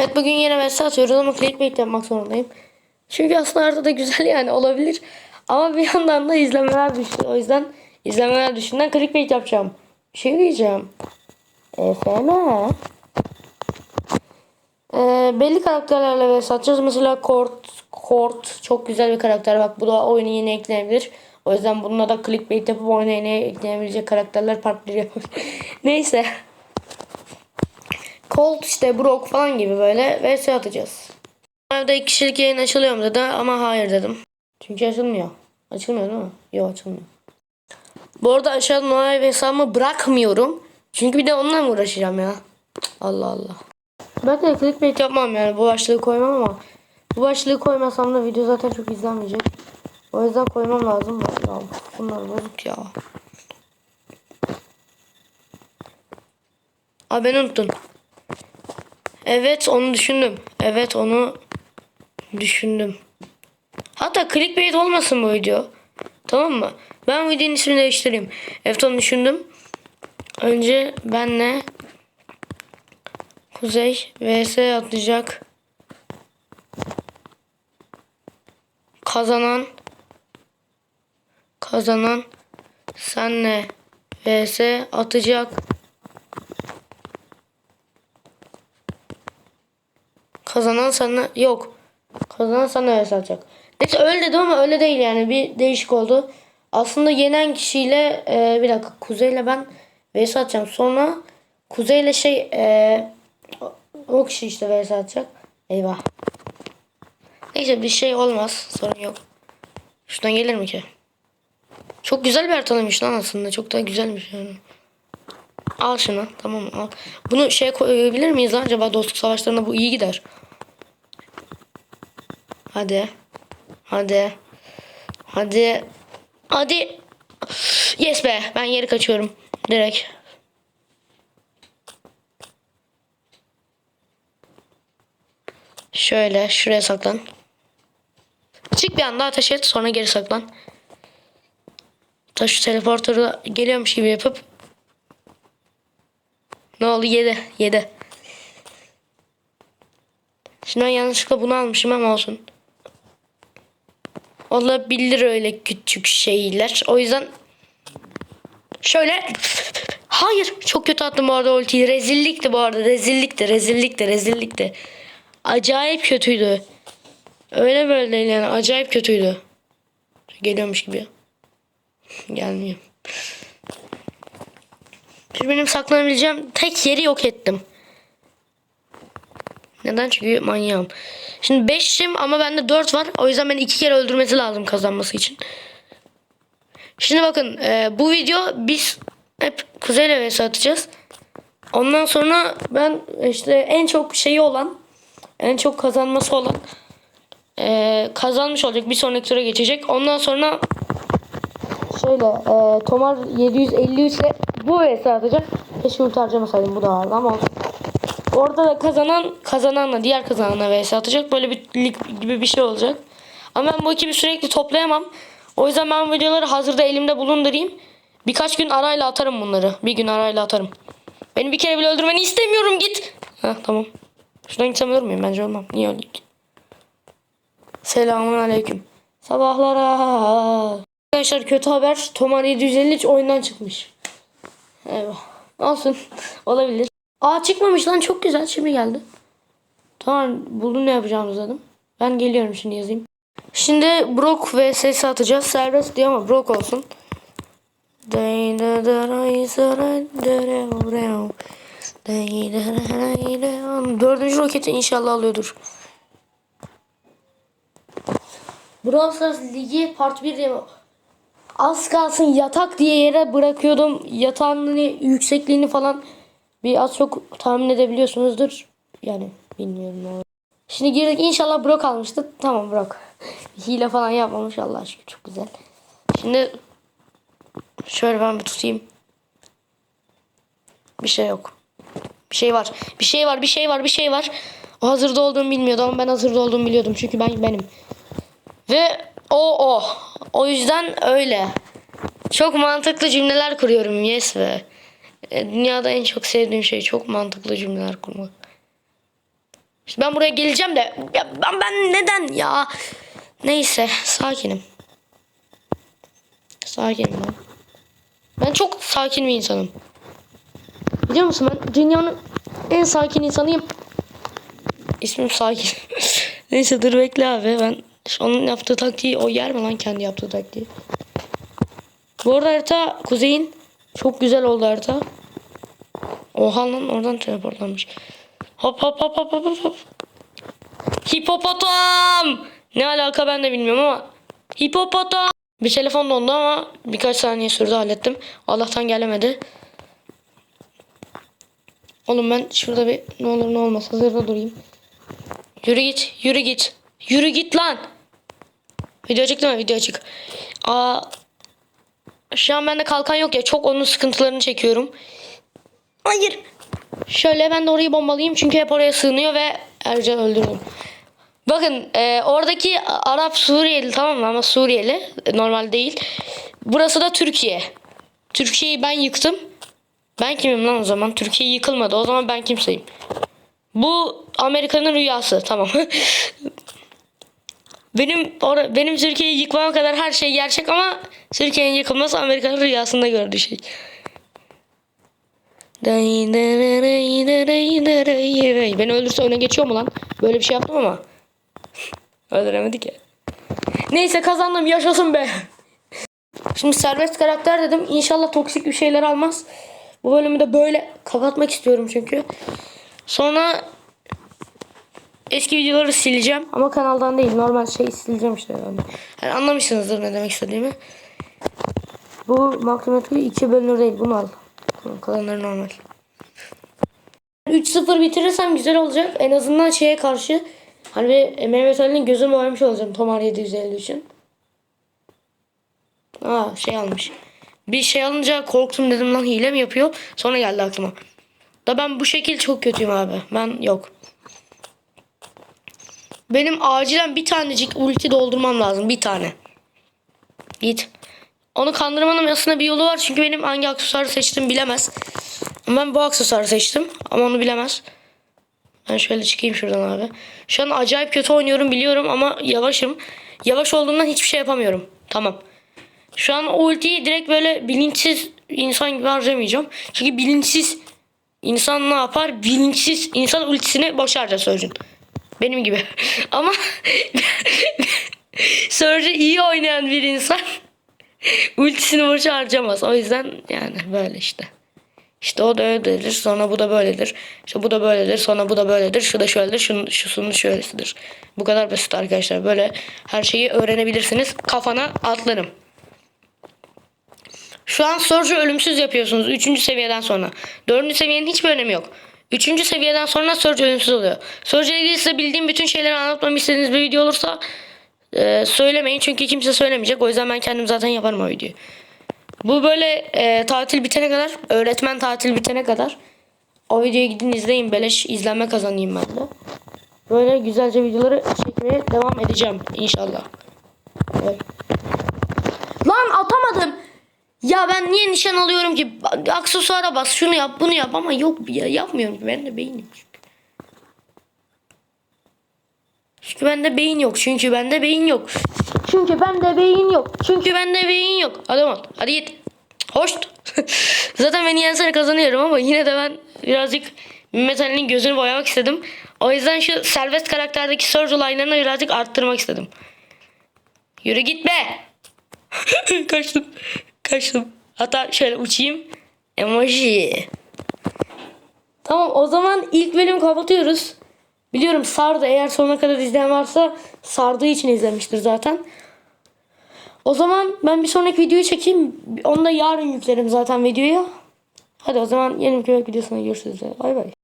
Evet bugün yine vs atıyoruz ama clickbait yapmak zorundayım. Çünkü aslında arada da güzel yani olabilir. Ama bir yandan da izlemeler düştü. O yüzden izlemeler düştüğünden clickbait yapacağım. Bir şey diyeceğim. FM. Ee, belli karakterlerle vs atacağız. Mesela Kort, Kort çok güzel bir karakter. Bak bu da oyuna yeni eklenebilir. O yüzden bununla da clickbait yapıp oyuna yeni eklenebilecek karakterler partner yapıyoruz. Neyse. Colt işte Brock falan gibi böyle vs atacağız. Evde iki kişilik yayın açılıyor mu dedi ama hayır dedim. Çünkü açılmıyor. Açılmıyor değil mi? Yok açılmıyor. Bu arada aşağıda Noel hesabımı bırakmıyorum. Çünkü bir de onunla mı uğraşacağım ya? Allah Allah. Ben de clickbait yapmam yani bu başlığı koymam ama bu başlığı koymasam da video zaten çok izlenmeyecek. O yüzden koymam lazım. Ya, bunlar bozuk ya. Aa beni unuttun. Evet onu düşündüm. Evet onu düşündüm. Hatta clickbait olmasın bu video. Tamam mı? Ben videonun ismini değiştireyim. Evet onu düşündüm. Önce benle Kuzey vs atacak. Kazanan kazanan senle vs atacak. Kazanan sana yok. Kazanan sana vs atacak. Neyse öyle dedim ama öyle değil yani. Bir değişik oldu. Aslında yenen kişiyle e, bir dakika Kuzey'le ben vs atacağım. Sonra Kuzey'le şey e, o- kişi işte vs atacak. Eyvah. Neyse bir şey olmaz. Sorun yok. Şuradan gelir mi ki? Çok güzel bir haritalamış lan aslında. Çok da güzelmiş yani. Al şunu. Tamam al. Bunu şey koyabilir miyiz lan? Acaba dostluk savaşlarında bu iyi gider. Hadi. Hadi. Hadi. Hadi. Yes be. Ben geri kaçıyorum. Direkt. Şöyle şuraya saklan. Çık bir anda ateş et sonra geri saklan. Ta şu teleportörü geliyormuş gibi yapıp ne oldu? Yedi. Yedi. Şimdi ben yanlışlıkla bunu almışım ama olsun. Olabilir öyle küçük şeyler. O yüzden şöyle Hayır. Çok kötü attım bu arada ultiyi. Rezillikti bu arada. Rezillikti. Rezillikti. Rezillikti. Acayip kötüydü. Öyle böyle değil yani. Acayip kötüydü. Geliyormuş gibi. Gelmiyor. Şimdi benim saklanabileceğim tek yeri yok ettim. Neden? Çünkü manyağım. Şimdi 5'im ama bende 4 var. O yüzden beni 2 kere öldürmesi lazım kazanması için. Şimdi bakın e, bu video biz hep kuzeyle vs atacağız. Ondan sonra ben işte en çok şeyi olan en çok kazanması olan e, kazanmış olacak. Bir sonraki tura geçecek. Ondan sonra şöyle e, Tomar 753 ile bu vs atacak. Keşke ulti harcamasaydım bu da vardı ama olsun. Orada da kazanan kazananla diğer kazananla vs atacak. Böyle bir lig gibi bir şey olacak. Ama ben bu ekibi sürekli toplayamam. O yüzden ben videoları hazırda elimde bulundurayım. Birkaç gün arayla atarım bunları. Bir gün arayla atarım. Beni bir kere bile öldürmeni istemiyorum git. Ha tamam. Şuradan gitsem ölür müyüm? Bence olmam. Niye öldük? Selamun aleyküm. Sabahlara. Arkadaşlar kötü haber. Tomar 753 oyundan çıkmış. Eyvah. Olsun. Olabilir. Aa çıkmamış lan çok güzel. Şimdi geldi. Tamam buldum ne yapacağımızı dedim. Ben geliyorum şimdi yazayım. Şimdi Brock ve ses atacağız. Serbest diyor ama Brock olsun. Dördüncü roketi inşallah alıyordur. Brawl Stars Ligi Part 1 diye az kalsın yatak diye yere bırakıyordum. Yatağın hani yüksekliğini falan bir az çok tahmin edebiliyorsunuzdur. Yani bilmiyorum. Şimdi girdik inşallah Brock almıştı. Tamam Brock. Hile falan yapmamış Allah aşkına çok güzel. Şimdi şöyle ben bir tutayım. Bir şey yok. Bir şey var. Bir şey var, bir şey var, bir şey var. O hazırda olduğumu bilmiyordu ama ben hazırda olduğumu biliyordum. Çünkü ben benim. Ve o o. O yüzden öyle. Çok mantıklı cümleler kuruyorum. Yes ve e, dünyada en çok sevdiğim şey çok mantıklı cümleler kurmak. İşte ben buraya geleceğim de ya ben, ben neden ya? Neyse sakinim. Sakinim ben. Ben çok sakin bir insanım. Biliyor musun ben dünyanın en sakin insanıyım. İsmim Sakin. Neyse dur bekle abi ben onun yaptığı taktiği o yer mi lan kendi yaptığı taktiği. Bu arada harita kuzeyin çok güzel oldu harita. Oha lan oradan teleportlanmış. Hop hop hop hop hop hop. Hipopotam. Ne alaka ben de bilmiyorum ama. Hipopotam. Bir telefon dondu ama birkaç saniye sürdü hallettim. Allah'tan gelemedi. Oğlum ben şurada bir ne olur ne olmaz hazırda durayım. Yürü git, yürü git. Yürü git lan. Video çıktı mı? Video çık. Aa, şu an bende kalkan yok ya. Çok onun sıkıntılarını çekiyorum. Hayır. Şöyle ben de orayı bombalayayım. Çünkü hep oraya sığınıyor ve Ercan öldürdüm. Bakın e, oradaki Arap Suriyeli tamam mı ama Suriyeli e, normal değil. Burası da Türkiye. Türkiye'yi ben yıktım. Ben kimim lan o zaman? Türkiye yıkılmadı. O zaman ben kimseyim? Bu Amerika'nın rüyası. Tamam. benim or- benim Türkiye'yi yıkmama kadar her şey gerçek ama Türkiye'nin yıkılması Amerika'nın rüyasında gördüğü şey. Beni öldürse öne geçiyor mu lan? Böyle bir şey yaptım ama. Öldüremedik ya. Neyse kazandım yaşasın be. Şimdi serbest karakter dedim. İnşallah toksik bir şeyler almaz. Bu bölümü de böyle kapatmak istiyorum çünkü. Sonra eski videoları sileceğim. Ama kanaldan değil. Normal şey sileceğim işte. Yani, yani anlamışsınızdır ne demek istediğimi. Bu mahkumiyeti iki bölünür değil. Bunu al. Kalanları normal. 3-0 bitirirsem güzel olacak. En azından şeye karşı hani bir Mehmet Ali'nin gözünü boyamış olacağım Tomar 750 için. Aa şey almış. Bir şey alınca korktum dedim lan hile mi yapıyor? Sonra geldi aklıma. Da ben bu şekil çok kötüyüm abi. Ben yok. Benim acilen bir tanecik ulti doldurmam lazım. Bir tane. Git. Onu kandırmanın aslında bir yolu var. Çünkü benim hangi aksesuarı seçtim bilemez. Ben bu aksesuarı seçtim. Ama onu bilemez. Ben şöyle çıkayım şuradan abi. Şu an acayip kötü oynuyorum biliyorum ama yavaşım. Yavaş olduğumdan hiçbir şey yapamıyorum. Tamam. Şu an o ultiyi direkt böyle bilinçsiz insan gibi harcamayacağım. Çünkü bilinçsiz insan ne yapar? Bilinçsiz insan ultisini boş harcar Surgeon. Benim gibi. Ama Surgeon iyi oynayan bir insan ultisini boş harcamaz. O yüzden yani böyle işte. İşte o da öyledir. Sonra bu da böyledir. İşte bu da böyledir. Sonra bu da böyledir. Şu da şöyledir. Şunun, şusunun şöylesidir. Bu kadar basit arkadaşlar. Böyle her şeyi öğrenebilirsiniz. Kafana atlarım. Şu an Surge'ü ölümsüz yapıyorsunuz. Üçüncü seviyeden sonra. Dördüncü seviyenin hiçbir önemi yok. Üçüncü seviyeden sonra Surge ölümsüz oluyor. Surge ile ilgili size bildiğim bütün şeyleri anlatmamı istediğiniz bir video olursa e, söylemeyin. Çünkü kimse söylemeyecek. O yüzden ben kendim zaten yaparım o videoyu. Bu böyle e, tatil bitene kadar, öğretmen tatil bitene kadar o videoyu gidin izleyin. Beleş izlenme kazanayım ben de. Böyle güzelce videoları çekmeye devam edeceğim inşallah. Evet. Lan atamadım. Ya ben niye nişan alıyorum ki? Aksesuara bas, şunu yap, bunu yap ama yok ya yapmıyorum. Ben de beyin yok çünkü. Çünkü bende beyin yok. Çünkü bende beyin yok. Çünkü bende beyin yok. Çünkü bende beyin yok. Hadi ol. Hadi git. Hoş. Zaten beni yensene kazanıyorum ama yine de ben birazcık Mehmet gözünü boyamak istedim. O yüzden şu serbest karakterdeki Surge olaylarını birazcık arttırmak istedim. Yürü git be. Kaçtım. Kaçtım. Hatta şöyle uçayım. Emoji. Tamam o zaman ilk bölümü kapatıyoruz. Biliyorum sardı. Eğer sonuna kadar izleyen varsa sardığı için izlemiştir zaten. O zaman ben bir sonraki videoyu çekeyim. Onu da yarın yüklerim zaten videoya. Hadi o zaman yeni bir videosuna görüşürüz. Bay bay.